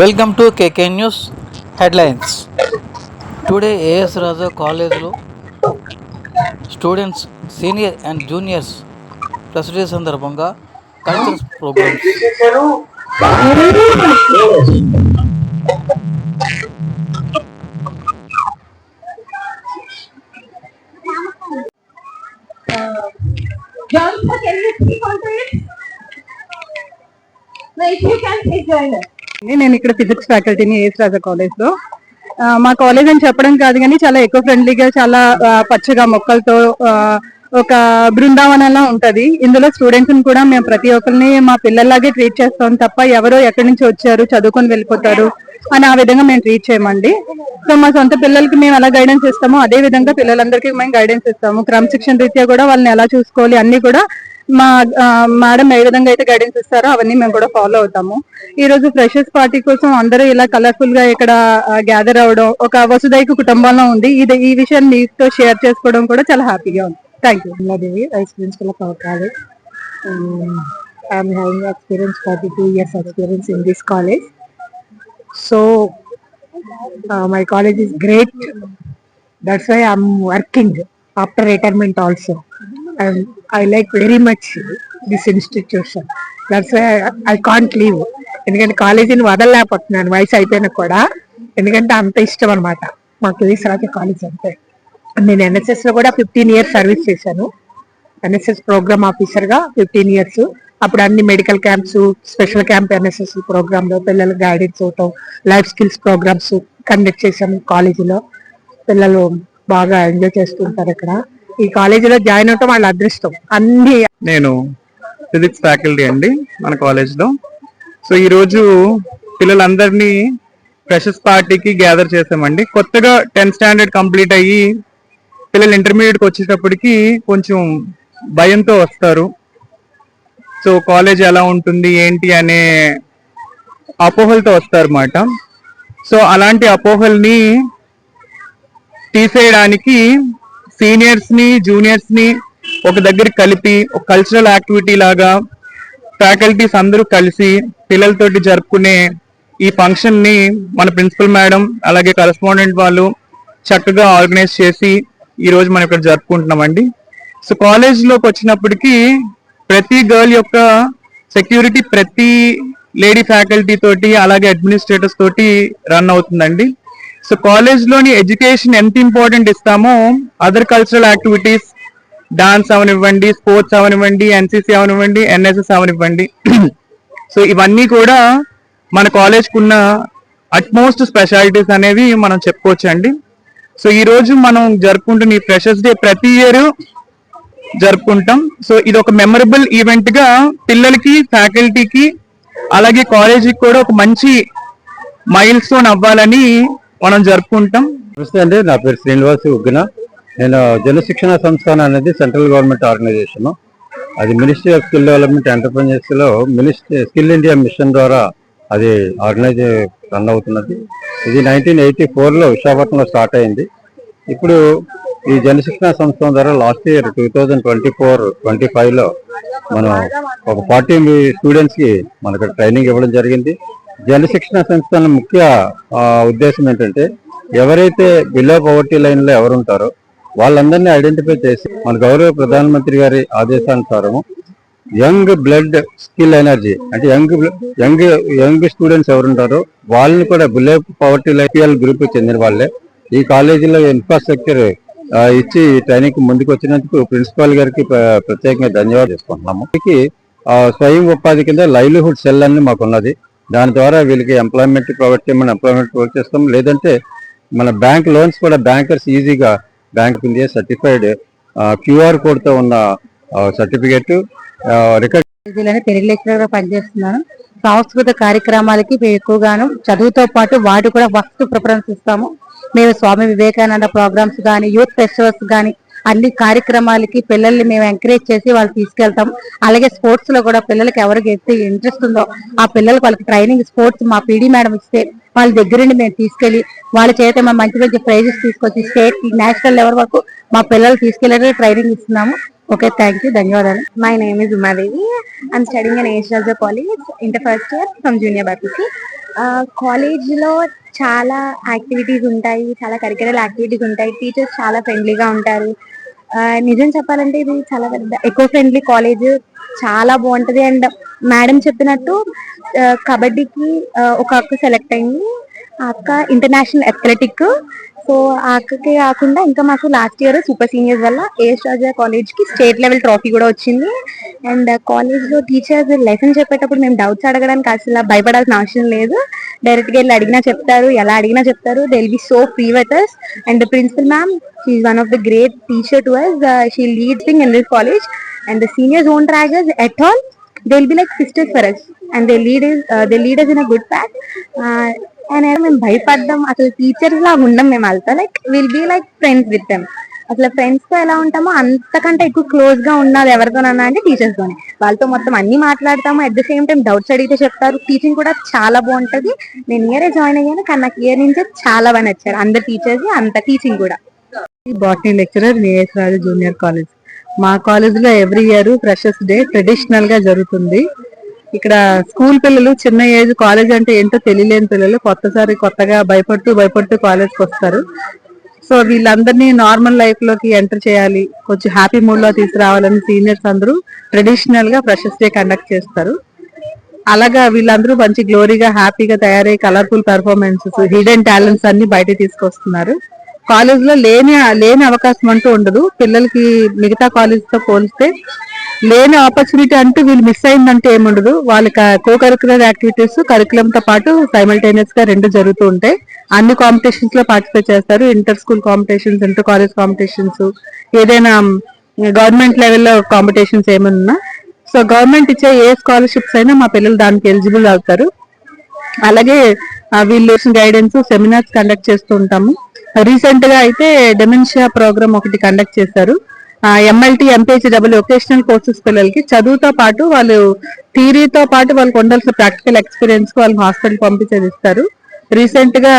Welcome to KK news headlines today AS Raja కాలేజ్లో students senior and juniors plus day సందర్భంగా cultural programmes John, can you speak on? No, if you can, please join us. నేను ఇక్కడ physics ఫ్యాకల్టీని as Raja కాలేజ్లో. ఆ, మా college అని చెప్పడం కాదు కానీ చాలా ఎక్కువ ఫ్రెండ్లీగా చాలా పచ్చగా మొక్కలతో ఆ, ఒక బృందావనంలా ఉంటది. ఇందులో స్టూడెంట్స్ కూడా మేము ప్రతి ఒక్కరిని మా పిల్లల్లాగే ట్రీట్ చేస్తాం తప్ప ఎవరో ఎక్కడి నుంచి వచ్చారు చదువుకొని వెళ్ళిపోతారు అని ఆ విధంగా మేము ట్రీట్ చేయమండి. సో మా సొంత పిల్లలకి మేము ఎలా గైడెన్స్ ఇస్తామో అదే విధంగా పిల్లలందరికీ మేము గైడెన్స్ ఇస్తాము. క్రమశిక్షణ రీత్యా కూడా వాళ్ళని ఎలా చూసుకోవాలి అన్ని కూడా మా మేడం ఏ విధంగా అయితే గైడెన్స్ ఇస్తారో అవన్నీ మేము కూడా ఫాలో అవుతాము. ఈ రోజు ఫ్రెషర్స్ పార్టీ కోసం అందరూ ఇలా కలర్ఫుల్గా ఇక్కడ గ్యాదర్ అవడం ఒక వసుదైకు కుటుంబంలో ఉంది ఇది ఈ విషయం మీతో షేర్ చేసుకోవడం కూడా చాలా హ్యాపీగా ఉంది. థ్యాంక్ యూ అన్నదేవి ఎక్స్పీరియన్స్ కూడా కావాలి I'm experience forty two years experience in this college so my college is great that's why I'm working after retirement also I like very much this institution that's I can't leave ఎందుకంటే కాలేజీని వదలలేకపోతున్నాను వయసు అయిపోయినా కూడా. ఎందుకంటే అంత ఇష్టం అనమాట మాకు ఈ రాజు కాలేజ్ అంటే. నేను ఎన్ఎస్ఎస్లో కూడా ఫిఫ్టీన్ ఇయర్స్ సర్వీస్ చేశాను. ఎన్ఎస్ఎస్ ప్రోగ్రామ్ ఆఫీసర్గా ఫిఫ్టీన్ ఇయర్స్ అప్పుడు అన్ని medical camps special camp NSS ప్రోగ్రామ్లో పిల్లలకు గైడెన్స్ అవటం లైఫ్ స్కిల్స్ ప్రోగ్రామ్స్ కండక్ట్ చేశాను కాలేజీలో. పిల్లలు బాగా ఎంజాయ్ చేస్తుంటారు ఇక్కడ ఈ కాలేజీలో జాయిన్ అవటం వాళ్ళ అదృష్టం. అన్ని నేను ఫిజిక్స్ ఫ్యాకల్టీ అండి మన కాలేజ్లో. సో ఈరోజు పిల్లలందరినీ ఫ్రెషర్స్ పార్టీకి గ్యాదర్ చేసామండి. కొత్తగా టెన్త్ స్టాండర్డ్ కంప్లీట్ అయ్యి పిల్లలు ఇంటర్మీడియట్కి వచ్చేటప్పటికి కొంచెం భయంతో వస్తారు. సో కాలేజ్ ఎలా ఉంటుంది ఏంటి అనే అపోహలతో వస్తారన్నమాట. సో అలాంటి అపోహల్ని తీసేయడానికి సీనియర్స్ని జూనియర్స్ని ఒక దగ్గర కలిపి ఒక కల్చరల్ యాక్టివిటీ లాగా ఫ్యాకల్టీస్ అందరూ కలిసి పిల్లలతోటి జరుపుకునే ఈ ఫంక్షన్ని మన ప్రిన్సిపల్ మేడం అలాగే కరస్పాండెంట్ వాళ్ళు చక్కగా ఆర్గనైజ్ చేసి ఈ రోజు మనం ఇక్కడ జరుపుకుంటున్నామండి. సో కాలేజ్లోకి వచ్చినప్పటికీ ప్రతి గర్ల్ యొక్క సెక్యూరిటీ ప్రతి లేడీ ఫ్యాకల్టీ తోటి అలాగే అడ్మినిస్ట్రేటర్స్ తోటి రన్ అవుతుందండి. సో కాలేజ్లోని ఎడ్యుకేషన్ ఎంత ఇంపార్టెంట్ ఇస్తామో అదర్ కల్చరల్ యాక్టివిటీస్ డాన్స్ అవనివ్వండి స్పోర్ట్స్ అవనివ్వండి ఎన్సీసీ అవనివ్వండి ఎన్ఎస్ఎస్ అవనివ్వండి. సో ఇవన్నీ కూడా మన కాలేజ్కి ఉన్న అట్మోస్ట్ స్పెషాలిటీస్ అనేవి మనం చెప్పుకోవచ్చు అండి సో ఈ రోజు మనం జరుపుకుంటున్న ఈ ఫ్రెషర్స్ డే ప్రతి ఇయర్ జరుపుకుంటాం. సో ఇది ఒక మెమరబుల్ ఈవెంట్గా పిల్లలకి ఫ్యాకల్టీకి అలాగే కాలేజీకి కూడా ఒక మంచి మైల్ స్టోన్ అవ్వాలని మనం జరుపుకుంటాం. నమస్తే అండి నా పేరు శ్రీనివాస్ ఉగ్గిన. నేను జనశిక్షణ సంస్థానం అనేది సెంట్రల్ గవర్నమెంట్ ఆర్గనైజేషన్. అది ministry of skill development enterprises ministry skill India mission ద్వారా అది ఆర్గనైజ్ రన్ అవుతున్నది. ఇది నైన్టీన్ ఎయిటీ ఫోర్లో విశాఖపట్నంలో స్టార్ట్ అయింది. ఇప్పుడు ఈ జనశిక్షణ సంస్థ ద్వారా last year two thousand twenty four twenty ఫైవ్లో మనం ఒక ఫార్టీ స్టూడెంట్స్కి మనకు ట్రైనింగ్ ఇవ్వడం జరిగింది. జలశిక్షణ సంస్థల ముఖ్య ఉద్దేశం ఏంటంటే ఎవరైతే బిలో పవర్టీ లైన్లో ఎవరు ఉంటారో వాళ్ళందరినీ ఐడెంటిఫై చేసి మన గౌరవ ప్రధానమంత్రి గారి ఆదేశానుసారము యంగ్ బ్లడ్ స్కిల్ ఎనర్జీ అంటే యంగ్ యంగ్ యంగ్ స్టూడెంట్స్ ఎవరుంటారో వాళ్ళని కూడా బిలో పవర్టీ లైఫ్ గ్రూప్ చెందిన వాళ్ళే. ఈ కాలేజీలో ఇన్ఫ్రాస్ట్రక్చర్ ఇచ్చి ట్రైనింగ్ ముందుకు వచ్చినందుకు ప్రిన్సిపాల్ గారికి ప్రత్యేకంగా ధన్యవాదాలు చేసుకుంటున్నాము. స్వయం ఉపాధి కింద లైవ్లీహుడ్ సెల్ అని మాకు ఉన్నది దాని ద్వారా వీళ్ళకి ఎంప్లాయ్మెంట్ ప్రొవైడ్ చేయమని ఎంప్లాయ్మెంట్ ప్రొవైడ్ చేస్తాం. లేదంటే మన బ్యాంక్ లోన్స్ కూడా బ్యాంకర్స్ ఈజీగా బ్యాంక్ ఇండియా సర్టిఫైడ్ క్యూఆర్ కోడ్తో ఉన్న సర్టిఫికేట్ రికార్డ్ తెలుగు పనిచేస్తున్నాను సాంస్కృతిక కార్యక్రమాలకి మేము ఎక్కువగాను చదువుతో పాటు వాటి కూడా ఫస్ట్ ప్రిఫరెన్స్ ఇస్తాము. మేము స్వామి వివేకానంద ప్రోగ్రామ్స్ కానీ యూత్ ఫెస్టివల్స్ కానీ అన్ని కార్యక్రమాలకి పిల్లల్ని మేము ఎంకరేజ్ చేసి వాళ్ళు తీసుకెళ్తాం. అలాగే స్పోర్ట్స్లో కూడా పిల్లలకి ఎవరికి అయితే ఇంట్రెస్ట్ ఉందో ఆ పిల్లలకు వాళ్ళకి ట్రైనింగ్ స్పోర్ట్స్ మా పీడీ మేడం ఇస్తే వాళ్ళ దగ్గరుండి మేము తీసుకెళ్ళి వాళ్ళ చేత మా మంచి మంచి ప్రైజెస్ తీసుకొచ్చి స్టేట్ నేషనల్ లెవెల్ వరకు మా పిల్లలు తీసుకెళ్ళి ట్రైనింగ్ ఇస్తున్నాము. ఓకే థ్యాంక్ యూ ధన్యవాదాలు. My name is Umadevi. I'm studying studying in college inter first year first junior from junior చాలా యాక్టివిటీస్ ఉంటాయి చాలా కరికులర్ యాక్టివిటీస్ ఉంటాయి. టీచర్స్ చాలా ఫ్రెండ్లీగా ఉంటారు. నిజం చెప్పాలంటే ఇది చాలా పెద్ద ఎకో ఫ్రెండ్లీ కాలేజ్ చాలా బాగుంటది. అండ్ మేడం చెప్పినట్టు కబడ్డీకి ఒక అక్క సెలెక్ట్ అయింది. ఆ అక్క ఇంటర్నేషనల్ అథ్లెటిక్ సో ఆ కాకుండా ఇంకా మాకు లాస్ట్ ఇయర్ సూపర్ సీనియర్స్ వల్ల ఏఎస్ రాజా కాలేజ్కి స్టేట్ లెవెల్ ట్రోఫీ కూడా వచ్చింది. అండ్ కాలేజ్లో టీచర్స్ లెసన్ చెప్పేటప్పుడు మేము డౌట్స్ అడగడానికి అసలు భయపడాల్సిన అవసరం లేదు. డైరెక్ట్గా వెళ్ళి అడిగినా చెప్తారు ఎలా అడిగినా చెప్తారు. They will be so free with and principal ma'am she one of the great teacher to us she lead thing in this college and the seniors own triggers at all they will be like sisters for us and they lead they leaders in a good pack and మేము భయపడ్డాం. అసలు teachers లాగా ఉండం మేము వెళ్తా like will be like friends with them అసలు ఫ్రెండ్స్తో ఎలా ఉంటామో అంతకంటే ఎక్కువ క్లోజ్గా ఉన్నది ఎవరితోనన్నా అంటే టీచర్స్ తోనే. వాళ్ళతో మొత్తం అన్ని మాట్లాడతాము. At the same time doubts అడిగితే చెప్తారు. టీచింగ్ కూడా చాలా బాగుంటది. నేను ఇయరే జాయిన్ అయ్యాను కానీ నాకు ఇయర్ నుంచే చాలా బాగా నచ్చారు. అందరు టీచర్స్ అంత టీచింగ్ కూడా. Botany lecturer VS Raju junior college మా కాలేజ్లో ఎవ్రీ ఇయర్ ఫ్రెషర్స్ డే ట్రెడిషనల్గా జరుగుతుంది. ఇక్కడ స్కూల్ పిల్లలు చిన్న ఏజ్ కాలేజ్ అంటే ఏంటో తెలియలేని పిల్లలు కొత్తసారి కొత్తగా భయపడుతూ భయపడుతూ కాలేజ్కి వస్తారు. సో వీళ్ళందరినీ నార్మల్ లైఫ్లోకి ఎంటర్ చేయాలి. కొంచెం హ్యాపీ మూడ్లో తీసుకురావాలని సీనియర్స్ అందరూ ట్రెడిషనల్గా ఫ్రెషర్స్ డే కండక్ట్ చేస్తారు. అలాగా వీళ్ళందరూ మంచి గ్లోరీగా హ్యాపీగా తయారై కలర్ఫుల్ పెర్ఫార్మెన్సెస్ హిడెన్ టాలెంట్స్ అన్ని బయట తీసుకొస్తున్నారు. కాలేజ్లో లేని లేని అవకాశం అంటూ ఉండదు. పిల్లలకి మిగతా కాలేజ్తో పోలిస్తే లేని ఆపర్చునిటీ అంటూ వీళ్ళు మిస్ అయిందంటే ఏముండదు. వాళ్ళ కో కరికులర్ యాక్టివిటీస్ కరికులం తో పాటు సైమల్టేనియస్గా రెండు జరుగుతూ ఉంటాయి. అన్ని కాంపిటీషన్స్లో పార్టిసిపేట్ చేస్తారు. Inter school competitions inter college competitions ఏదైనా గవర్నమెంట్ లెవెల్లో కాంపిటీషన్స్ ఏమన్నా సో గవర్నమెంట్ ఇచ్చే ఏ స్కాలర్షిప్స్ అయినా మా పిల్లలు దానికి ఎలిజిబుల్ అవుతారు. అలాగే వీళ్ళు గైడెన్స్ సెమినార్స్ కండక్ట్ చేస్తూ ఉంటాము. రీసెంట్గా అయితే డెమెన్షియా ప్రోగ్రామ్ ఒకటి కండక్ట్ చేశారు. MLT MPH double vocational courses పిల్లలకి చదువుతో పాటు వాళ్ళు థియరీతో పాటు వాళ్ళకి ఉండాల్సిన ప్రాక్టికల్ ఎక్స్పీరియన్స్ వాళ్ళని హాస్పిటల్ పంపించేది ఇస్తారు రీసెంట్గా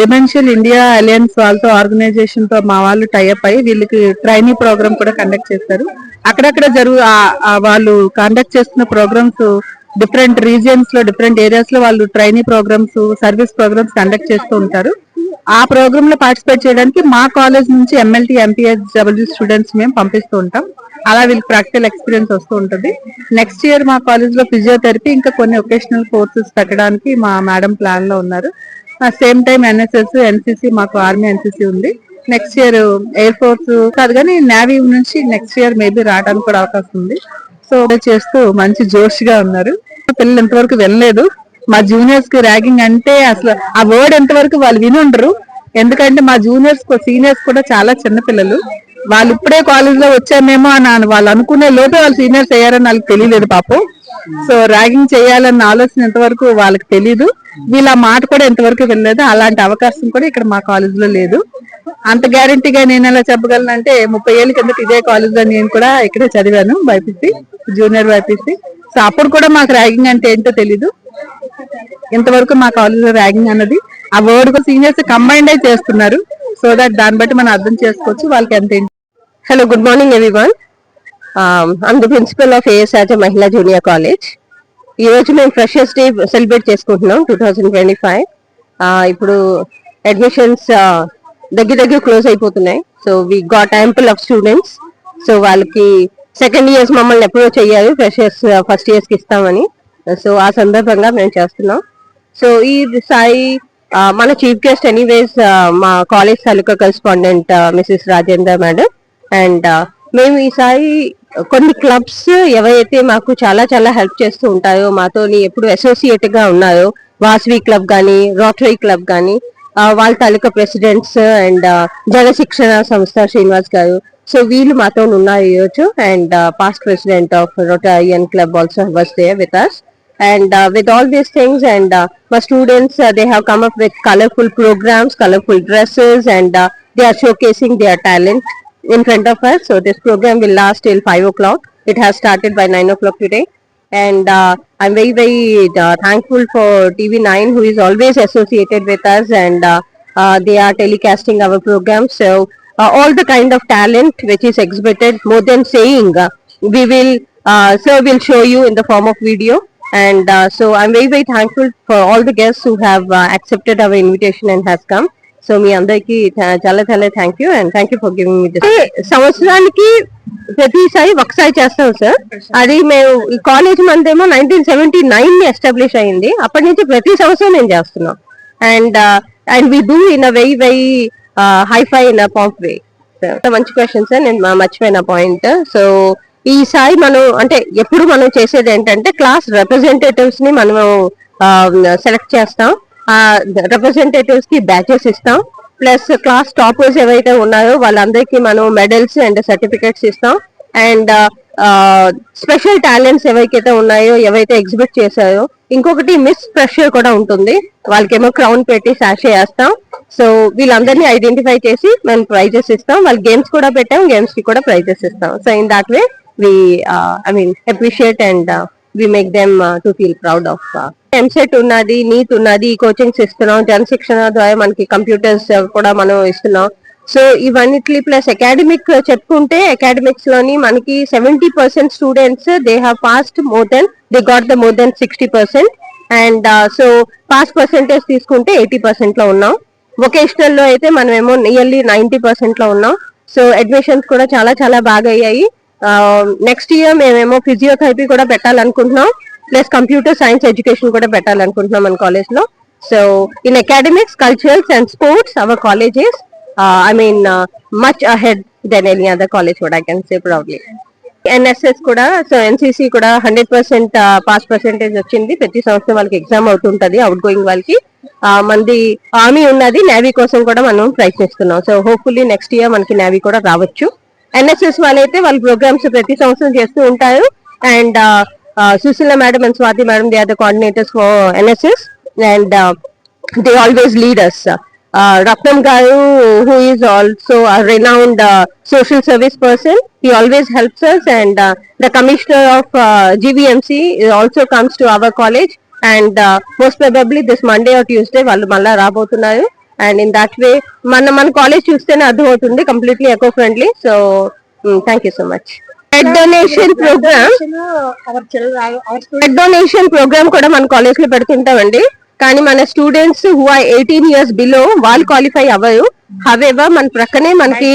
డిమెన్షియల్ ఇండియా అలయన్స్ వాళ్ళతో ఆర్గనైజేషన్తో మా వాళ్ళు టైఅప్ అయ్యి వీళ్ళకి ట్రైనింగ్ ప్రోగ్రామ్ కూడా కండక్ట్ చేస్తారు. అక్కడక్కడ జరుగు వాళ్ళు కండక్ట్ చేస్తున్న ప్రోగ్రామ్స్ డిఫరెంట్ రీజియన్స్లో డిఫరెంట్ ఏరియాస్లో వాళ్ళు training programmes service programmes conduct చేస్తూ ఉంటారు. ఆ ప్రోగ్రామ్లో పార్టిసిపేట్ చేయడానికి మా కాలేజ్ నుంచి ఎమ్మెల్టీ ఎంపీఎస్ డబ్ల్యూ స్టూడెంట్స్ మేము పంపిస్తూ ఉంటాం. అలా వీళ్ళకి ప్రాక్టికల్ ఎక్స్పీరియన్స్ వస్తూ ఉంటుంది. నెక్స్ట్ ఇయర్ మా కాలేజ్లో ఫిజియోథెరపీ ఇంకా కొన్ని ఒకేషనల్ కోర్సెస్ పెట్టడానికి మా మేడం ప్లాన్లో ఉన్నారు. సేమ్ టైం ఎన్ఎస్ఎస్ ఎన్సిసి మాకు ఆర్మీ ఎన్సిసి ఉంది. నెక్స్ట్ ఇయర్ ఎయిర్ ఫోర్స్ కాదు కానీ నేవీ నుంచి నెక్స్ట్ ఇయర్ మేబీ రావడానికి కూడా అవకాశం ఉంది. సో చేస్తూ మంచి జోష్గా ఉన్నారు. పిల్లలు ఇంతవరకు వెళ్ళలేదు మా జూనియర్స్కి ర్యాగింగ్ అంటే అసలు ఆ వర్డ్ ఎంతవరకు వాళ్ళు విని ఉండరు ఎందుకంటే మా జూనియర్స్ సీనియర్స్ కూడా చాలా చిన్న పిల్లలు. వాళ్ళు ఇప్పుడే కాలేజ్లో వచ్చామేమో అని వాళ్ళు అనుకునే లోపే వాళ్ళు సీనియర్స్ అయ్యారని వాళ్ళకి తెలియలేదు పాపం. సో ర్యాగింగ్ చేయాలన్న ఆలోచన ఎంతవరకు వాళ్ళకి తెలియదు వీళ్ళ ఆ మాట కూడా ఎంతవరకు వెళ్ళలేదు అలాంటి అవకాశం కూడా ఇక్కడ మా కాలేజ్లో లేదు. అంత గ్యారంటీగా నేను ఎలా చెప్పగలను అంటే ముప్పై ఏళ్ళ కిందట ఇదే కాలేజ్లో నేను కూడా ఇక్కడే చదివాను బైపీసీ జూనియర్ బైపీసీ. సో అప్పుడు కూడా మాకు ర్యాగింగ్ అంటే ఏంటో తెలీదు. ఇంతవరకు మా కాలేజ్లో ర్యాగింగ్ అన్నది. ఆ వర్డ్ సీనియర్స్ కంబైండ్ అయి చేస్తున్నారు. సో దట్ దాన్ని బట్టి మనం అర్థం చేసుకోవచ్చు వాళ్ళకి ఎంత hello good morning everyone and the principal of of మహిళా జూనియర్ కాలేజ్ ఈ రోజు మేము ఫ్రెషర్స్ డే సెలబ్రేట్ చేసుకుంటున్నాం టూ థౌజండ్ ట్వంటీ ఫైవ్ ఇప్పుడు అడ్మిషన్స్ దగ్గర దగ్గర క్లోజ్ అయిపోతున్నాయి. So we got ample of students so వాళ్ళకి సెకండ్ ఇయర్స్ మమ్మల్ని ఎప్పుడో అయ్యారు ఫ్రెషర్స్ ఫస్ట్ ఇయర్స్కి ఇస్తామని. సో ఆ సందర్భంగా మేము చేస్తున్నాం. సో ఈ సాయి మన చీఫ్ గెస్ట్ ఎనీవేస్ మా college taluka correspondent Mrs Rajendra madam. And మేము ఈసారి కొన్ని క్లబ్స్ ఎవరైతే మాకు చాలా చాలా హెల్ప్ చేస్తూ ఉంటాయో మాతోని ఎప్పుడు అసోసియేట్గా ఉన్నాయో వాసవి క్లబ్ కానీ రోటరీ క్లబ్ కానీ వాళ్ళ తాలూకా ప్రెసిడెంట్స్ అండ్ జన శిక్షణ సంస్థ శ్రీనివాస్ గారు. సో వీళ్ళు మాతో ఉన్నారు ఈరోజు and past president of Rotarian club also was there with us and uh, with all these things and uh, my students uh, they have come up with colorful programs colorful dresses and uh, they are showcasing their talent in front of us. So this program will last till 5 o'clock. It has started by 9 o'clock today. And uh, i'm very very uh, thankful for tv9 who is always associated with us and uh, uh, they are telecasting our program. So uh, all the kind of talent which is exhibited more than saying uh, we will uh, sir will show you in the form of video and uh, so i'm very very thankful for all the guests who have uh, accepted our invitation and has come. So మీ అందరికి చాలా చాలా thank you and thank you for giving మీ సంవత్సరానికి ప్రతిసారి ఒకసారి చేస్తాం sir అది మేము ఈ కాలేజ్ మందేమో నైన్టీన్ సెవెంటీ నైన్ని ఎస్టాబ్లిష్ అయింది. అప్పటి నుంచి ప్రతి సంవత్సరం మేము చేస్తున్నాం. And and we do in a very very hi fi in a pomp way మంచి క్వశ్చన్ సార్ నేను మర్చిపోయిన పాయింట్ సో ఈసారి మనం అంటే ఎప్పుడు మనం చేసేది ఏంటంటే క్లాస్ రిప్రజెంటేటివ్స్ని మనం సెలెక్ట్ చేస్తాం. ఆ రిప్రజెంటేటివ్స్కి బ్యాచెస్ ఇస్తాం. ప్లస్ క్లాస్ టాపర్స్ ఏవైతే ఉన్నాయో వాళ్ళందరికీ మనం మెడల్స్ అండ్ సర్టిఫికేట్స్ ఇస్తాం. అండ్ స్పెషల్ టాలెంట్స్ ఏవైతే ఉన్నాయో ఏవైతే ఎగ్జిబిట్ చేశాయో ఇంకొకటి మిస్ ప్రెషర్ కూడా ఉంటుంది. వాళ్ళకేమో క్రౌన్ పెట్టి సాషే వేస్తాం. సో వీళ్ళందరినీ ఐడెంటిఫై చేసి మేము ప్రైజెస్ ఇస్తాం. వాళ్ళ గేమ్స్ కూడా పెట్టాం గేమ్స్కి కూడా ప్రైజెస్ ఇస్తాం. So in that way we I mean appreciate and we make them to feel proud of EAMCET ఉన్నది నీట్ ఉన్నది కోచింగ్స్ ఇస్తున్నాం జనశిక్షణ ద్వారా మనకి కంప్యూటర్స్ కూడా మనం ఇస్తున్నాం. సో ఇవన్నిటి ప్లస్ అకాడమిక్ చెప్పుకుంటే అకాడమిక్స్లోని మనకి seventy percent students they have passed more than they got the more than sixty percent and so pass percentage తీసుకుంటే ఎయిటీ పర్సెంట్లో ఉన్నాం. వొకేషనల్లో అయితే మనమేమో నియర్లీ నైన్టీ పర్సెంట్లో ఉన్నాం. సో అడ్మిషన్స్ కూడా చాలా చాలా బాగా అయ్యాయి. నెక్స్ట్ ఇయర్ మేమేమో ఫిజియోథెరపీ కూడా పెట్టాలనుకుంటున్నాం ప్లస్ కంప్యూటర్ సైన్స్ ఎడ్యుకేషన్ కూడా పెట్టాలనుకుంటున్నాం మన కాలేజ్లో. So in academics culturals and sports our colleges I mean much ahead than any other college కూడా I can say proudly NSS కూడా సో ఎన్సిసి కూడా హండ్రెడ్ పర్సెంట్ పాస్ పర్సెంటేజ్ వచ్చింది. ప్రతి సంవత్సరం వాళ్ళకి ఎగ్జామ్ అవుతుంటది అవుట్ గోయింగ్ వాళ్ళకి మనది ఆర్మీ ఉన్నది నేవీ కోసం కూడా మనం ప్రయత్నిస్తున్నాం. సో హోప్ఫుల్లీ నెక్స్ట్ ఇయర్ మనకి నేవీ కూడా రావచ్చు. ఎన్ఎస్ఎస్ వాళ్ళు అయితే వాళ్ళు ప్రోగ్రామ్స్ ప్రతి సంవత్సరం చేస్తూ ఉంటారు. And Sushila madam and Swathi madam the are the coordinators for NSS. And they always leaders Ratnam garu who is also renowned social service person he always helps us and the commissioner of GVMC also comes to our college and most probably this Monday or Tuesday వాళ్ళు మళ్ళీ రాబోతున్నారు. And in that వే మన మన college చూస్తేనే అర్థమవుతుంది completely eco friendly so thank you so much blood donation programme blood donation programme కూడా మన కాలేజ్లో పెడుతుంటామండి. కానీ మన students who are eighteen years below వాళ్ళు క్వాలిఫై అవ్వరు. హవేవర్ మన ప్రక్కనే మనకి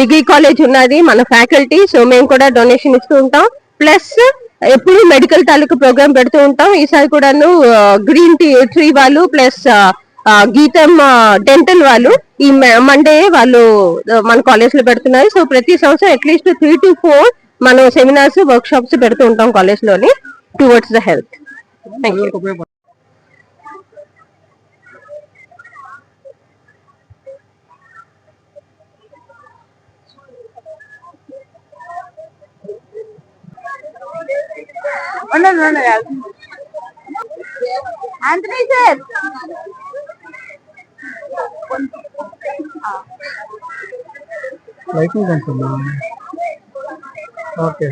డిగ్రీ కాలేజ్ ఉన్నది మన ఫ్యాకల్టీ సో మేము కూడా డొనేషన్ ఇస్తూ ఉంటాం. ప్లస్ ఎప్పుడు మెడికల్ తాలూకు ప్రోగ్రామ్ పెడుతూ ఉంటాం. ఈసారి కూడాను గ్రీన్ టీ ట్రీ వాళ్ళు ప్లస్ గీతం డెంటల్ వాళ్ళు ఈ మండే వాళ్ళు మన కాలేజ్లో పెడుతున్నారు. సో ప్రతి సంవత్సరం at least three to four మనం సెమినార్స్ వర్క్ షాప్స్ పెడుతూ ఉంటాం కాలేజ్లోని towards the health Anthony sir. Lighting కొంచెం ఓకే.